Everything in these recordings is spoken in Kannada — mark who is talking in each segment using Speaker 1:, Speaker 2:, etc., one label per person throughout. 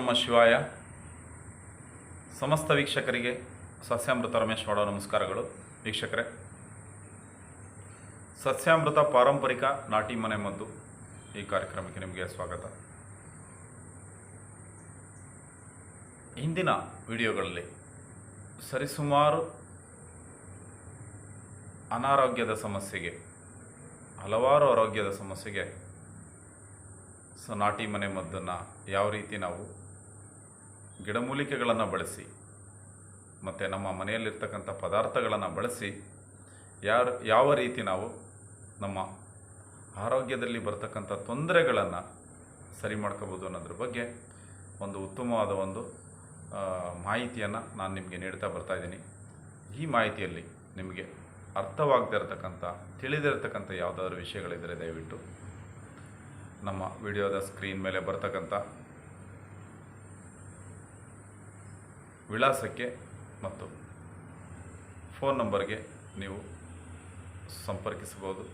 Speaker 1: ಓಂ ನಮ ಶಿವಾಯ. ಸಮಸ್ತ ವೀಕ್ಷಕರಿಗೆ ಸಸ್ಯಾಮೃತ ರಮೇಶ್ ಮಾಡೋ ನಮಸ್ಕಾರಗಳು. ವೀಕ್ಷಕರೇ, ಸಸ್ಯಾಮೃತ ಪಾರಂಪರಿಕ ನಾಟಿ ಮನೆ ಮದ್ದು ಈ ಕಾರ್ಯಕ್ರಮಕ್ಕೆ ನಿಮಗೆ ಸ್ವಾಗತ. ಹಿಂದಿನ ವಿಡಿಯೋಗಳಲ್ಲಿ ಸರಿಸುಮಾರು ಅನಾರೋಗ್ಯದ ಸಮಸ್ಯೆಗೆ, ಹಲವಾರು ಆರೋಗ್ಯದ ಸಮಸ್ಯೆಗೆ ಸೊ ನಾಟಿ ಮನೆ ಮದ್ದನ್ನು ಯಾವ ರೀತಿ ನಾವು ಗಿಡಮೂಲಿಕೆಗಳನ್ನು ಬಳಸಿ, ಮತ್ತು ನಮ್ಮ ಮನೆಯಲ್ಲಿರ್ತಕ್ಕಂಥ ಪದಾರ್ಥಗಳನ್ನು ಬಳಸಿ, ಯಾರು, ಯಾವ ರೀತಿ ನಾವು ನಮ್ಮ ಆರೋಗ್ಯದಲ್ಲಿ ಬರ್ತಕ್ಕಂಥ ತೊಂದರೆಗಳನ್ನು ಸರಿ ಮಾಡ್ಕೋಬೋದು ಅನ್ನೋದ್ರ ಬಗ್ಗೆ ಒಂದು ಉತ್ತಮವಾದ ಒಂದು ಮಾಹಿತಿಯನ್ನು ನಾನು ನಿಮಗೆ ನೀಡ್ತಾ ಬರ್ತಾಯಿದ್ದೀನಿ ಈ ಮಾಹಿತಿಯಲ್ಲಿ ನಿಮಗೆ ಅರ್ಥವಾಗದೇ ಇರತಕ್ಕಂಥ ತಿಳಿದಿರತಕ್ಕಂಥ ಯಾವುದಾದ್ರೂ ವಿಷಯಗಳಿದ್ದರೆ ದಯವಿಟ್ಟು ನಮ್ಮ ವಿಡಿಯೋದ ಸ್ಕ್ರೀನ್ ಮೇಲೆ ಬರ್ತಕ್ಕಂಥ ವಿಳಾಸಕ್ಕೆ ಮತ್ತು ಫೋನ್ ನಂಬರ್ಗೆ ನೀವು ಸಂಪರ್ಕಿಸಬಹುದು,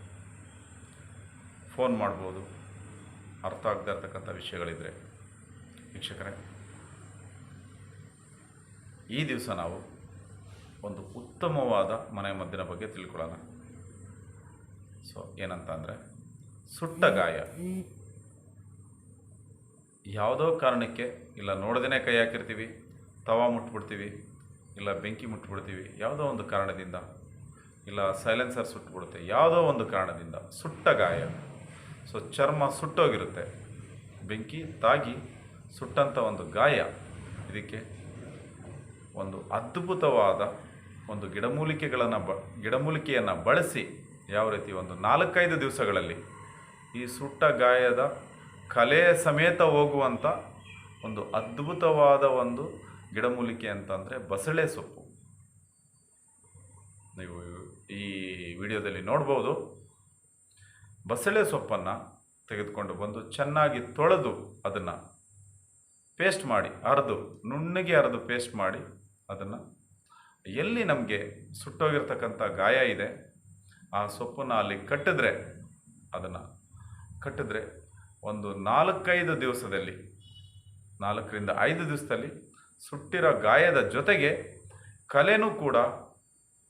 Speaker 1: ಫೋನ್ ಮಾಡ್ಬೋದು, ಅರ್ಥ ಆಗದೇ ಇರತಕ್ಕಂಥ ವಿಷಯಗಳಿದ್ದರೆ ವೀಕ್ಷಕರೇ, ಈ ದಿವಸ ನಾವು ಒಂದು ಉತ್ತಮವಾದ ಮನೆ ಮದ್ದಿನ ಬಗ್ಗೆ ತಿಳ್ಕೊಳ್ಳೋಣ. ಸೊ ಏನಂತ ಅಂದರೆ ಸುಟ್ಟ ಗಾಯ. ಯಾವುದೋ ಕಾರಣಕ್ಕೆ ಇಲ್ಲ ನೋಡ್ದೇ ಕೈ ಹಾಕಿರ್ತೀವಿ. ತವ ಮುಟ್ಬಿಡ್ತೀವಿ, ಇಲ್ಲ ಬೆಂಕಿ ಮುಟ್ಬಿಡ್ತೀವಿ, ಯಾವುದೋ ಒಂದು ಕಾರಣದಿಂದ, ಇಲ್ಲ ಸೈಲೆನ್ಸರ್ ಸುಟ್ಬಿಡುತ್ತೆ, ಯಾವುದೋ ಒಂದು ಕಾರಣದಿಂದ ಸುಟ್ಟ ಗಾಯ. ಸೊ ಚರ್ಮ ಸುಟ್ಟೋಗಿರುತ್ತೆ. ಬೆಂಕಿ ತಾಗಿ ಸುಟ್ಟಂಥ ಒಂದು ಗಾಯ. ಇದಕ್ಕೆ ಒಂದು ಅದ್ಭುತವಾದ ಒಂದು ಗಿಡಮೂಲಿಕೆಗಳನ್ನು ಬ, ಗಿಡಮೂಲಿಕೆಯನ್ನು ಬಳಸಿ ಯಾವ ರೀತಿ ಒಂದು ನಾಲ್ಕೈದು ದಿವಸಗಳಲ್ಲಿ ಈ ಸುಟ್ಟ ಗಾಯದ ಕಲೆ ಸಮೇತ ಹೋಗುವಂಥ ಒಂದು ಅದ್ಭುತವಾದ ಒಂದು ಗಿಡಮೂಲಿಕೆ ಅಂತಂದರೆ ಬಸಳೆ ಸೊಪ್ಪು. ನೀವು ಈ ವಿಡಿಯೋದಲ್ಲಿ ನೋಡ್ಬೋದು. ಬಸಳೆ ಸೊಪ್ಪನ್ನು ತೆಗೆದುಕೊಂಡು ಬಂದು ಚೆನ್ನಾಗಿ ತೊಳೆದು ಅದನ್ನು ಪೇಸ್ಟ್ ಮಾಡಿ, ಅರೆದು, ನುಣ್ಣಗೆ ಅರೆದು ಪೇಸ್ಟ್ ಮಾಡಿ ಅದನ್ನು ಎಲ್ಲಿ ನಮಗೆ ಸುಟ್ಟೋಗಿರ್ತಕ್ಕಂಥ ಗಾಯ ಇದೆ, ಆ ಸೊಪ್ಪನ್ನು ಅಲ್ಲಿ ಕಟ್ಟಿದ್ರೆ, ಅದನ್ನು ಕಟ್ಟಿದ್ರೆ ಒಂದು ನಾಲ್ಕೈದು ದಿವಸದಲ್ಲಿ, ನಾಲ್ಕರಿಂದ ಐದು ದಿವಸದಲ್ಲಿ ಸುಟ್ಟಿರೋ ಗಾಯದ ಜೊತೆಗೆ ಕಲೆನೂ ಕೂಡ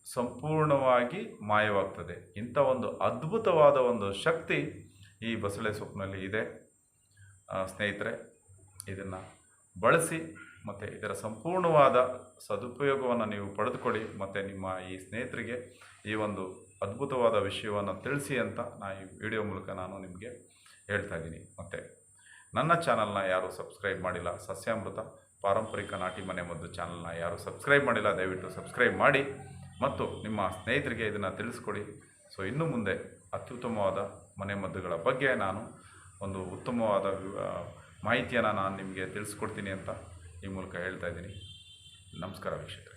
Speaker 1: ಸಂಪೂರ್ಣವಾಗಿ ಮಾಯವಾಗ್ತದೆ. ಇಂಥ ಒಂದು ಅದ್ಭುತವಾದ ಒಂದು ಶಕ್ತಿ ಈ ಬಸಳೆ ಸೊಪ್ಪಿನಲ್ಲಿ ಇದೆ. ಸ್ನೇಹಿತರೆ, ಇದನ್ನು ಬಳಸಿ ಮತ್ತು ಇದರ ಸಂಪೂರ್ಣವಾದ ಸದುಪಯೋಗವನ್ನು ನೀವು ಪಡೆದುಕೊಳ್ಳಿ. ಮತ್ತು ನಿಮ್ಮ ಈ ಸ್ನೇಹಿತರಿಗೆ ಈ ಒಂದು ಅದ್ಭುತವಾದ ವಿಷಯವನ್ನು ತಿಳಿಸಿ ಅಂತ ನಾ ಈ ವಿಡಿಯೋ ಮೂಲಕ ನಾನು ನಿಮಗೆ ಹೇಳ್ತಾ ಇದ್ದೀನಿ. ಮತ್ತು ನನ್ನ ಚಾನಲ್ನ ಯಾರೂ ಸಬ್ಸ್ಕ್ರೈಬ್ ಮಾಡಿಲ್ಲ. ಸಸ್ಯಾಮೃತ. ಪಾರಂಪರಿಕ ನಾಟಿ ಮನೆ ಮದ್ದು ಚಾನಲ್ನ ಯಾರು ಸಬ್ಸ್ಕ್ರೈಬ್ ಮಾಡಿಲ್ಲ, ದಯವಿಟ್ಟು ಸಬ್ಸ್ಕ್ರೈಬ್ ಮಾಡಿ. ಮತ್ತು ನಿಮ್ಮ ಸ್ನೇಹಿತರಿಗೆ ಇದನ್ನು ತಿಳಿಸ್ಕೊಡಿ. ಸೊ, ಇನ್ನು ಮುಂದೆ ಅತ್ಯುತ್ತಮವಾದ ಮನೆ ಮದ್ದುಗಳ ಬಗ್ಗೆ ನಾನು ಒಂದು ಉತ್ತಮವಾದ ಮಾಹಿತಿಯನ್ನು ನಾನು ನಿಮಗೆ ತಿಳಿಸ್ಕೊಡ್ತೀನಿ ಅಂತ ಈ ಮೂಲಕ ಹೇಳ್ತಾ ಇದ್ದೀನಿ. ನಮಸ್ಕಾರ ವೀಕ್ಷಕರೇ.